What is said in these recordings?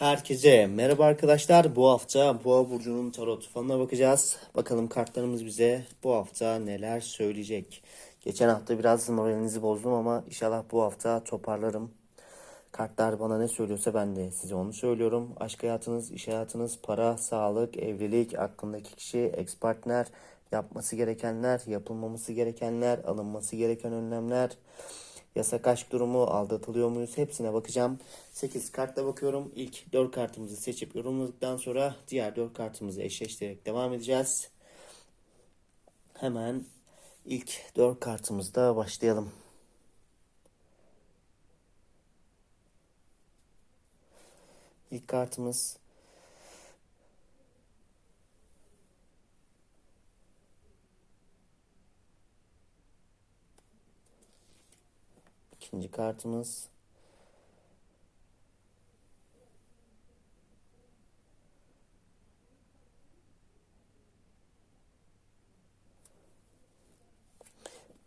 Herkese merhaba arkadaşlar. Bu hafta Boğa burcunun tarot falına bakacağız. Bakalım kartlarımız bize bu hafta neler söyleyecek. Geçen hafta biraz moralinizi bozdum ama inşallah bu hafta toparlarım. Kartlar bana ne söylüyorsa ben de size onu söylüyorum. Aşk hayatınız, iş hayatınız, para, sağlık, evlilik, aklındaki kişi, ex partner, yapması gerekenler, yapılmaması gerekenler, alınması gereken önlemler, yasak aşk durumu, aldatılıyor muyuz hepsine bakacağım. 8 kartla bakıyorum. İlk 4 kartımızı seçip yorumladıktan sonra diğer 4 kartımızı eşleştirerek devam edeceğiz. Hemen ilk 4 kartımızda başlayalım. İlk kartımız ikinci kartımız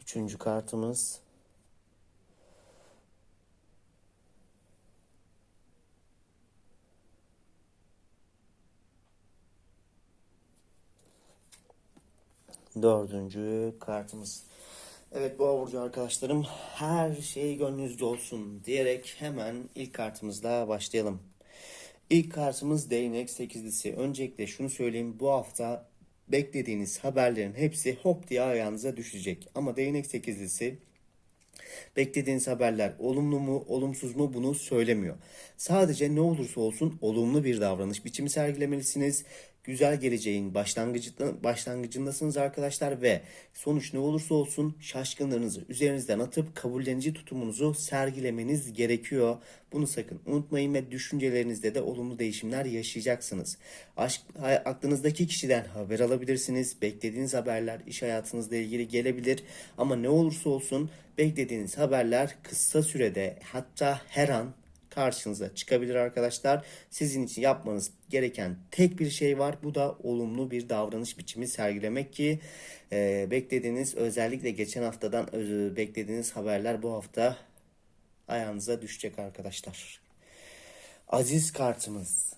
üçüncü kartımız Dördüncü kartımız. Evet Boğa Burcu arkadaşlarım her şey gönlünüzce olsun diyerek hemen ilk kartımızla başlayalım. İlk kartımız değnek sekizlisi. Öncelikle şunu söyleyeyim bu hafta beklediğiniz haberlerin hepsi hop diye ayağınıza düşecek. Ama değnek sekizlisi Beklediğiniz haberler olumlu mu, olumsuz mu bunu söylemiyor. Sadece ne olursa olsun olumlu bir davranış biçimi sergilemelisiniz. Güzel geleceğin başlangıcında, başlangıcındasınız arkadaşlar ve sonuç ne olursa olsun şaşkınlığınızı üzerinizden atıp kabullenici tutumunuzu sergilemeniz gerekiyor. Bunu sakın unutmayın ve düşüncelerinizde de olumlu değişimler yaşayacaksınız. Aşk, aklınızdaki kişiden haber alabilirsiniz. Beklediğiniz haberler iş hayatınızla ilgili gelebilir. Ama ne olursa olsun beklediğiniz haberler kısa sürede hatta her an karşınıza çıkabilir arkadaşlar. Sizin için yapmanız gereken tek bir şey var. Bu da olumlu bir davranış biçimi sergilemek ki e, beklediğiniz özellikle geçen haftadan e, beklediğiniz haberler bu hafta ayağınıza düşecek arkadaşlar. Aziz kartımız.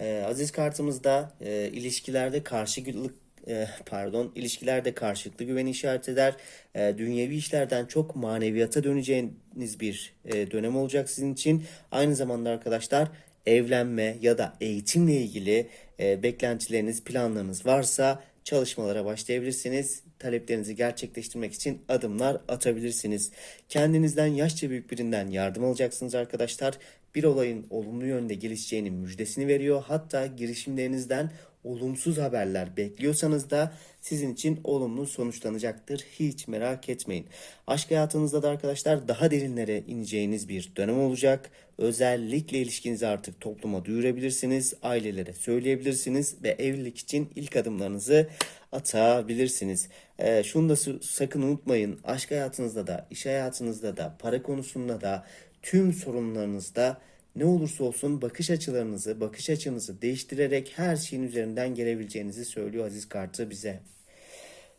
E, aziz kartımızda e, ilişkilerde karşılık e, pardon ilişkilerde karşılıklı güveni işaret eder. E, dünyevi işlerden çok maneviyata döneceğiniz bir e, dönem olacak sizin için. Aynı zamanda arkadaşlar evlenme ya da eğitimle ilgili e, beklentileriniz, planlarınız varsa çalışmalara başlayabilirsiniz. Taleplerinizi gerçekleştirmek için adımlar atabilirsiniz. Kendinizden yaşça büyük birinden yardım alacaksınız arkadaşlar. Bir olayın olumlu yönde gelişeceğinin müjdesini veriyor. Hatta girişimlerinizden olumsuz haberler bekliyorsanız da sizin için olumlu sonuçlanacaktır. Hiç merak etmeyin. Aşk hayatınızda da arkadaşlar daha derinlere ineceğiniz bir dönem olacak. Özellikle ilişkinizi artık topluma duyurabilirsiniz, ailelere söyleyebilirsiniz ve evlilik için ilk adımlarınızı atabilirsiniz. Ee, şunu da sakın unutmayın. Aşk hayatınızda da, iş hayatınızda da, para konusunda da tüm sorunlarınızda ne olursa olsun bakış açılarınızı, bakış açınızı değiştirerek her şeyin üzerinden gelebileceğinizi söylüyor Aziz kartı bize.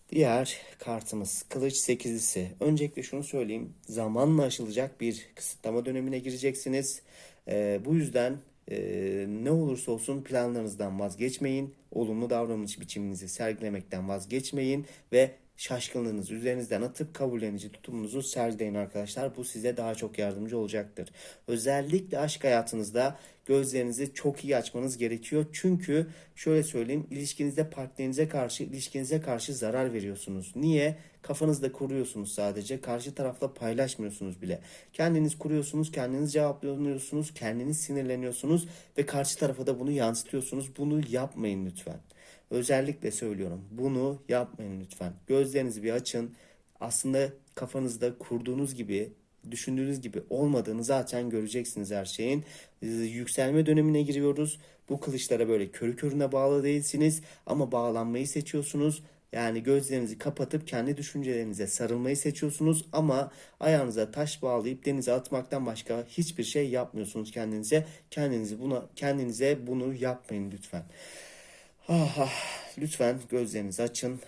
Diğer kartımız kılıç sekizlisi. Öncelikle şunu söyleyeyim. Zamanla aşılacak bir kısıtlama dönemine gireceksiniz. Ee, bu yüzden e, ne olursa olsun planlarınızdan vazgeçmeyin. Olumlu davranış biçiminizi sergilemekten vazgeçmeyin ve şaşkınlığınızı üzerinizden atıp kabullenici tutumunuzu sergileyin arkadaşlar. Bu size daha çok yardımcı olacaktır. Özellikle aşk hayatınızda gözlerinizi çok iyi açmanız gerekiyor. Çünkü şöyle söyleyeyim ilişkinizde partnerinize karşı ilişkinize karşı zarar veriyorsunuz. Niye? Kafanızda kuruyorsunuz sadece. Karşı tarafla paylaşmıyorsunuz bile. Kendiniz kuruyorsunuz, kendiniz cevaplıyorsunuz, kendiniz sinirleniyorsunuz ve karşı tarafa da bunu yansıtıyorsunuz. Bunu yapmayın lütfen. Özellikle söylüyorum. Bunu yapmayın lütfen. Gözlerinizi bir açın. Aslında kafanızda kurduğunuz gibi, düşündüğünüz gibi olmadığını zaten göreceksiniz her şeyin. Yükselme dönemine giriyoruz. Bu kılıçlara böyle körü körüne bağlı değilsiniz ama bağlanmayı seçiyorsunuz. Yani gözlerinizi kapatıp kendi düşüncelerinize sarılmayı seçiyorsunuz ama ayağınıza taş bağlayıp denize atmaktan başka hiçbir şey yapmıyorsunuz kendinize. Kendinizi buna kendinize bunu yapmayın lütfen. Ah, ah, lütfen gözlerinizi açın.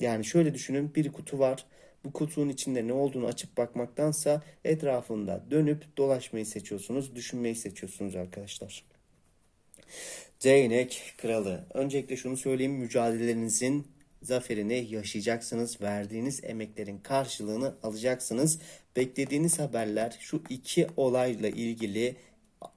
Yani şöyle düşünün bir kutu var. bu kutunun içinde ne olduğunu açıp bakmaktansa etrafında dönüp dolaşmayı seçiyorsunuz, düşünmeyi seçiyorsunuz arkadaşlar. Değnek Kralı. Öncelikle şunu söyleyeyim. Mücadelelerinizin zaferini yaşayacaksınız. Verdiğiniz emeklerin karşılığını alacaksınız. Beklediğiniz haberler şu iki olayla ilgili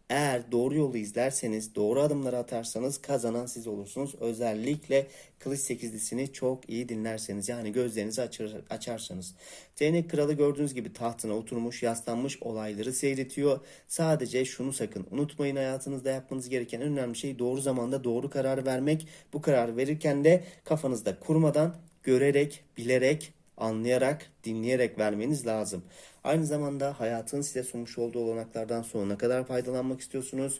eğer doğru yolu izlerseniz, doğru adımları atarsanız kazanan siz olursunuz. Özellikle Kılıç Sekizlisini çok iyi dinlerseniz yani gözlerinizi açar, açarsanız. Değnek Kralı gördüğünüz gibi tahtına oturmuş, yaslanmış olayları seyretiyor. Sadece şunu sakın unutmayın hayatınızda yapmanız gereken en önemli şey doğru zamanda doğru karar vermek. Bu karar verirken de kafanızda kurmadan, görerek, bilerek, anlayarak, dinleyerek vermeniz lazım. Aynı zamanda hayatın size sunmuş olduğu olanaklardan sonuna kadar faydalanmak istiyorsunuz.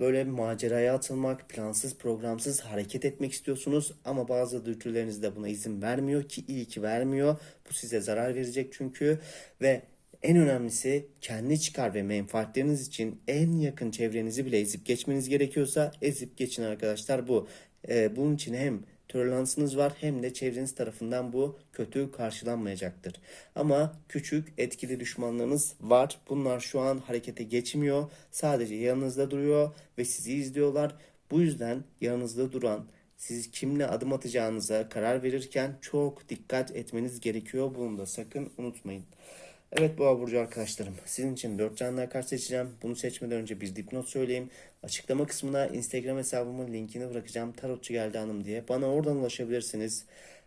Böyle bir maceraya atılmak, plansız, programsız hareket etmek istiyorsunuz ama bazı dürtüleriniz de buna izin vermiyor ki iyi ki vermiyor. Bu size zarar verecek çünkü ve en önemlisi kendi çıkar ve menfaatleriniz için en yakın çevrenizi bile ezip geçmeniz gerekiyorsa ezip geçin arkadaşlar bu. Ee, bunun için hem toleransınız var hem de çevreniz tarafından bu kötü karşılanmayacaktır. Ama küçük etkili düşmanlarınız var. Bunlar şu an harekete geçmiyor. Sadece yanınızda duruyor ve sizi izliyorlar. Bu yüzden yanınızda duran siz kimle adım atacağınıza karar verirken çok dikkat etmeniz gerekiyor. Bunu da sakın unutmayın. Evet Boğa Burcu arkadaşlarım. Sizin için 4 canlı kart seçeceğim. Bunu seçmeden önce bir dipnot söyleyeyim. Açıklama kısmına Instagram hesabımın linkini bırakacağım. Tarotçu geldi hanım diye. Bana oradan ulaşabilirsiniz.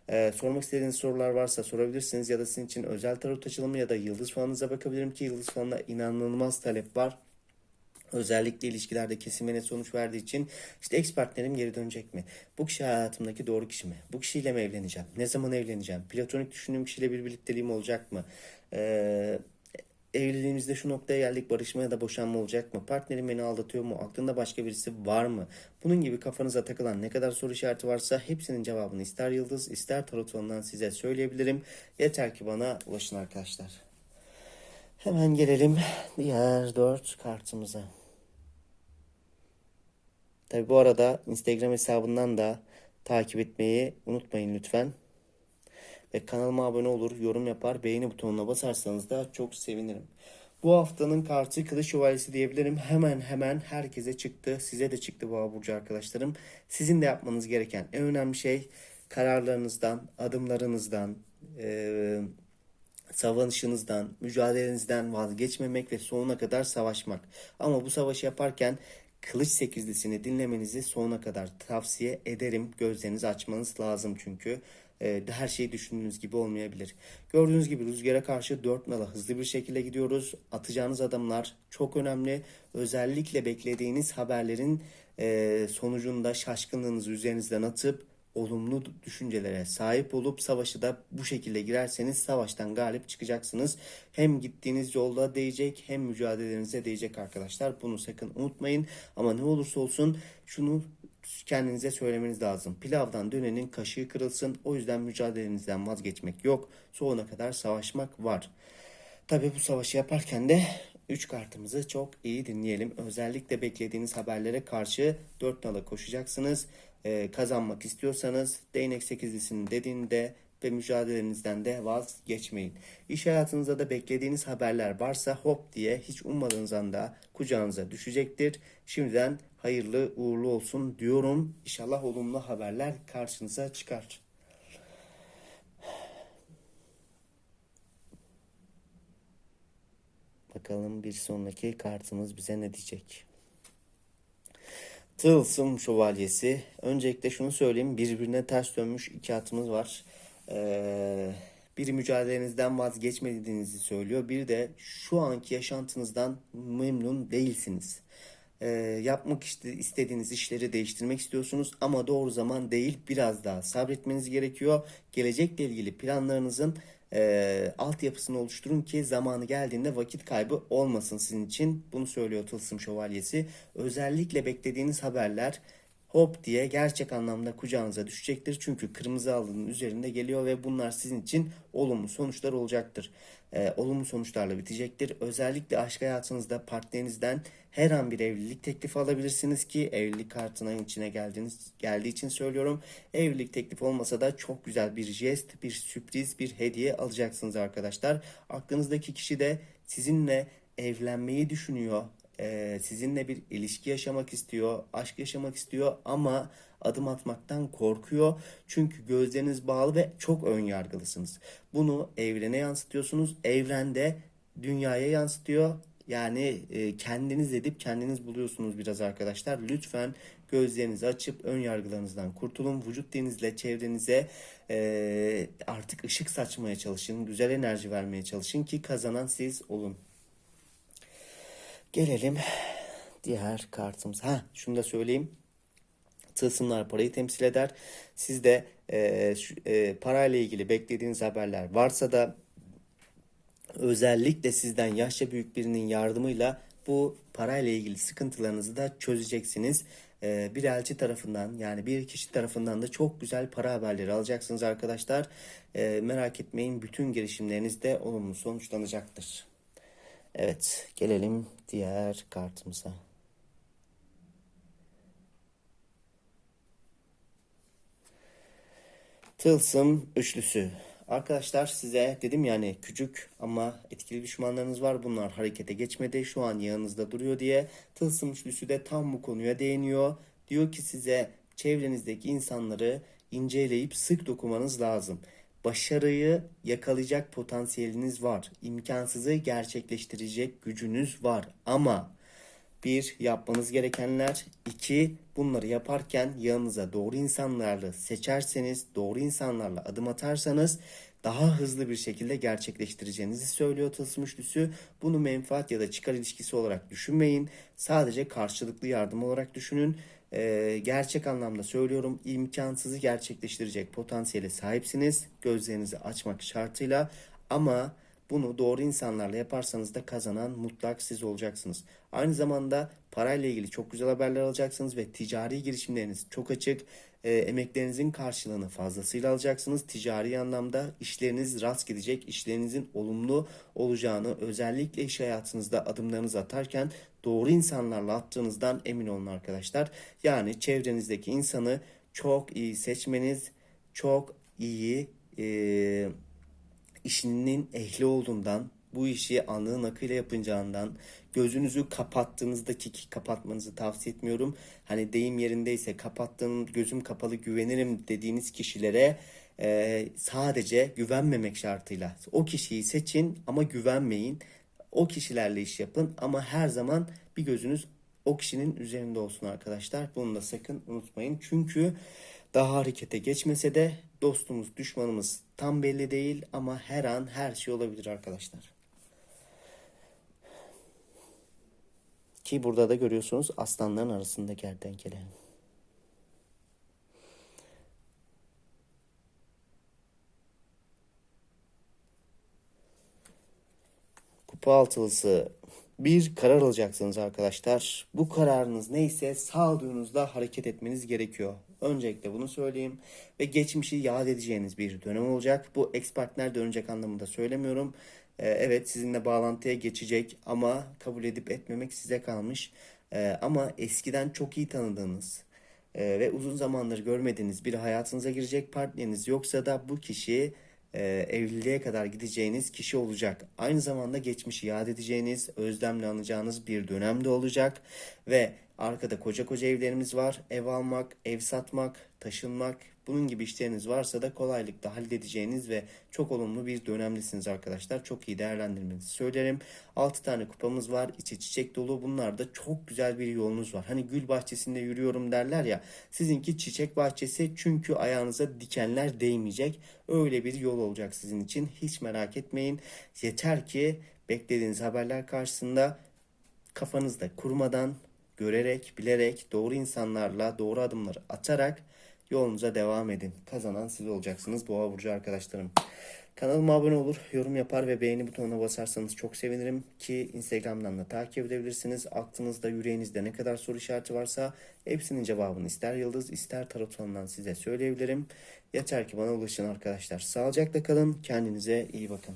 Ee, sormak istediğiniz sorular varsa sorabilirsiniz. Ya da sizin için özel tarot açılımı ya da yıldız falanınıza bakabilirim ki yıldız falına inanılmaz talep var. Özellikle ilişkilerde kesime net sonuç verdiği için işte ex partnerim geri dönecek mi? Bu kişi hayatımdaki doğru kişi mi? Bu kişiyle mi evleneceğim? Ne zaman evleneceğim? Platonik düşündüğüm kişiyle bir birlikteliğim olacak mı? Ee, evliliğimizde şu noktaya geldik barışma ya da boşanma olacak mı? Partnerim beni aldatıyor mu? Aklında başka birisi var mı? Bunun gibi kafanıza takılan ne kadar soru işareti varsa hepsinin cevabını ister yıldız ister tarot falından size söyleyebilirim. Yeter ki bana ulaşın arkadaşlar. Hemen gelelim diğer dört kartımıza. Tabi bu arada Instagram hesabından da takip etmeyi unutmayın lütfen. Ve kanalıma abone olur, yorum yapar, beğeni butonuna basarsanız da çok sevinirim. Bu haftanın kartı Kılıç Şövalyesi diyebilirim. Hemen hemen herkese çıktı. Size de çıktı bu Burcu arkadaşlarım. Sizin de yapmanız gereken en önemli şey kararlarınızdan, adımlarınızdan, e, savaşınızdan, mücadelenizden vazgeçmemek ve sonuna kadar savaşmak. Ama bu savaşı yaparken Kılıç sekizlisini dinlemenizi sonuna kadar tavsiye ederim. Gözlerinizi açmanız lazım çünkü e, her şey düşündüğünüz gibi olmayabilir. Gördüğünüz gibi rüzgara karşı dört nala hızlı bir şekilde gidiyoruz. Atacağınız adımlar çok önemli. Özellikle beklediğiniz haberlerin e, sonucunda şaşkınlığınızı üzerinizden atıp olumlu düşüncelere sahip olup savaşı da bu şekilde girerseniz savaştan galip çıkacaksınız. Hem gittiğiniz yolda değecek hem mücadelelerinize değecek arkadaşlar. Bunu sakın unutmayın. Ama ne olursa olsun şunu kendinize söylemeniz lazım. Pilavdan dönenin kaşığı kırılsın. O yüzden mücadelenizden vazgeçmek yok. Sonuna kadar savaşmak var. Tabi bu savaşı yaparken de 3 kartımızı çok iyi dinleyelim. Özellikle beklediğiniz haberlere karşı 4 nala koşacaksınız. Ee, kazanmak istiyorsanız değnek 8'lisinin dediğinde ve mücadelenizden de vazgeçmeyin. İş hayatınızda da beklediğiniz haberler varsa hop diye hiç ummadığınız anda kucağınıza düşecektir. Şimdiden hayırlı uğurlu olsun diyorum. İnşallah olumlu haberler karşınıza çıkar. Bakalım bir sonraki kartımız bize ne diyecek? Tılsım Şövalyesi. Öncelikle şunu söyleyeyim. Birbirine ters dönmüş iki atımız var. Ee, biri mücadelenizden vazgeçmediğinizi söylüyor. Bir de şu anki yaşantınızdan memnun değilsiniz. Ee, yapmak işte istediğiniz işleri değiştirmek istiyorsunuz ama doğru zaman değil. Biraz daha sabretmeniz gerekiyor. Gelecekle ilgili planlarınızın e, altyapısını oluşturun ki zamanı geldiğinde vakit kaybı olmasın sizin için. Bunu söylüyor Tılsım Şövalyesi. Özellikle beklediğiniz haberler hop diye gerçek anlamda kucağınıza düşecektir. Çünkü kırmızı halının üzerinde geliyor ve bunlar sizin için olumlu sonuçlar olacaktır. Ee, olumlu sonuçlarla bitecektir. Özellikle aşk hayatınızda partnerinizden her an bir evlilik teklifi alabilirsiniz ki evlilik kartının içine geldiğiniz geldiği için söylüyorum. Evlilik teklifi olmasa da çok güzel bir jest, bir sürpriz, bir hediye alacaksınız arkadaşlar. Aklınızdaki kişi de sizinle evlenmeyi düşünüyor. Ee, sizinle bir ilişki yaşamak istiyor, aşk yaşamak istiyor ama adım atmaktan korkuyor. Çünkü gözleriniz bağlı ve çok ön yargılısınız. Bunu evrene yansıtıyorsunuz. Evrende dünyaya yansıtıyor. Yani e, kendiniz edip kendiniz buluyorsunuz biraz arkadaşlar. Lütfen gözlerinizi açıp ön yargılarınızdan kurtulun. Vücut dilinizle çevrenize e, artık ışık saçmaya çalışın. Güzel enerji vermeye çalışın ki kazanan siz olun. Gelelim diğer kartımız. Ha, şunu da söyleyeyim. Tılsımlar parayı temsil eder. Siz de e, şu, e, parayla ilgili beklediğiniz haberler varsa da özellikle sizden yaşça büyük birinin yardımıyla bu parayla ilgili sıkıntılarınızı da çözeceksiniz. E, bir elçi tarafından yani bir kişi tarafından da çok güzel para haberleri alacaksınız arkadaşlar. E, merak etmeyin bütün girişimleriniz de olumlu sonuçlanacaktır. Evet, gelelim diğer kartımıza. Tılsım üçlüsü. Arkadaşlar size dedim yani küçük ama etkili düşmanlarınız var. Bunlar harekete geçmedi. Şu an yanınızda duruyor diye. Tılsım üçlüsü de tam bu konuya değiniyor. Diyor ki size çevrenizdeki insanları inceleyip sık dokumanız lazım. Başarıyı yakalayacak potansiyeliniz var. İmkansızı gerçekleştirecek gücünüz var. Ama bir, yapmanız gerekenler. iki bunları yaparken yanınıza doğru insanlarla seçerseniz, doğru insanlarla adım atarsanız daha hızlı bir şekilde gerçekleştireceğinizi söylüyor tılsım üçlüsü. Bunu menfaat ya da çıkar ilişkisi olarak düşünmeyin. Sadece karşılıklı yardım olarak düşünün. Ee, gerçek anlamda söylüyorum imkansızı gerçekleştirecek potansiyele sahipsiniz. Gözlerinizi açmak şartıyla ama bunu doğru insanlarla yaparsanız da kazanan mutlak siz olacaksınız. Aynı zamanda parayla ilgili çok güzel haberler alacaksınız ve ticari girişimleriniz çok açık. E, emeklerinizin karşılığını fazlasıyla alacaksınız. Ticari anlamda işleriniz rast gidecek, işlerinizin olumlu olacağını özellikle iş hayatınızda adımlarınızı atarken doğru insanlarla attığınızdan emin olun arkadaşlar. Yani çevrenizdeki insanı çok iyi seçmeniz, çok iyi e, işinin ehli olduğundan, bu işi anlığın akıyla yapacağından, gözünüzü kapattığınızdaki ki kapatmanızı tavsiye etmiyorum. Hani deyim yerindeyse kapattığım gözüm kapalı güvenirim dediğiniz kişilere e, sadece güvenmemek şartıyla. O kişiyi seçin ama güvenmeyin. O kişilerle iş yapın ama her zaman bir gözünüz o kişinin üzerinde olsun arkadaşlar. Bunu da sakın unutmayın. Çünkü daha harekete geçmese de dostumuz, düşmanımız tam belli değil ama her an her şey olabilir arkadaşlar. Ki burada da görüyorsunuz aslanların arasında kertenkele. Kupa altılısı bir karar alacaksınız arkadaşlar. Bu kararınız neyse sağduyunuzla hareket etmeniz gerekiyor. Öncelikle bunu söyleyeyim. Ve geçmişi yad edeceğiniz bir dönem olacak. Bu ex-partner dönecek anlamında söylemiyorum. Ee, evet sizinle bağlantıya geçecek ama kabul edip etmemek size kalmış. Ee, ama eskiden çok iyi tanıdığınız e, ve uzun zamandır görmediğiniz bir hayatınıza girecek partneriniz yoksa da bu kişi e, evliliğe kadar gideceğiniz kişi olacak. Aynı zamanda geçmişi yad edeceğiniz, özlemle anacağınız bir dönemde olacak ve arkada koca koca evlerimiz var. Ev almak, ev satmak, taşınmak, bunun gibi işleriniz varsa da kolaylıkla halledeceğiniz ve çok olumlu bir dönemdesiniz arkadaşlar. Çok iyi değerlendirmenizi söylerim. 6 tane kupamız var. içi çiçek dolu. Bunlarda çok güzel bir yolunuz var. Hani gül bahçesinde yürüyorum derler ya. Sizinki çiçek bahçesi çünkü ayağınıza dikenler değmeyecek. Öyle bir yol olacak sizin için. Hiç merak etmeyin. Yeter ki beklediğiniz haberler karşısında kafanızda kurmadan, görerek, bilerek, doğru insanlarla doğru adımları atarak Yolunuza devam edin. Kazanan siz olacaksınız Boğa Burcu arkadaşlarım. Kanalıma abone olur, yorum yapar ve beğeni butonuna basarsanız çok sevinirim ki Instagram'dan da takip edebilirsiniz. Aklınızda, yüreğinizde ne kadar soru işareti varsa hepsinin cevabını ister yıldız ister tarot falından size söyleyebilirim. Yeter ki bana ulaşın arkadaşlar. Sağlıcakla kalın, kendinize iyi bakın.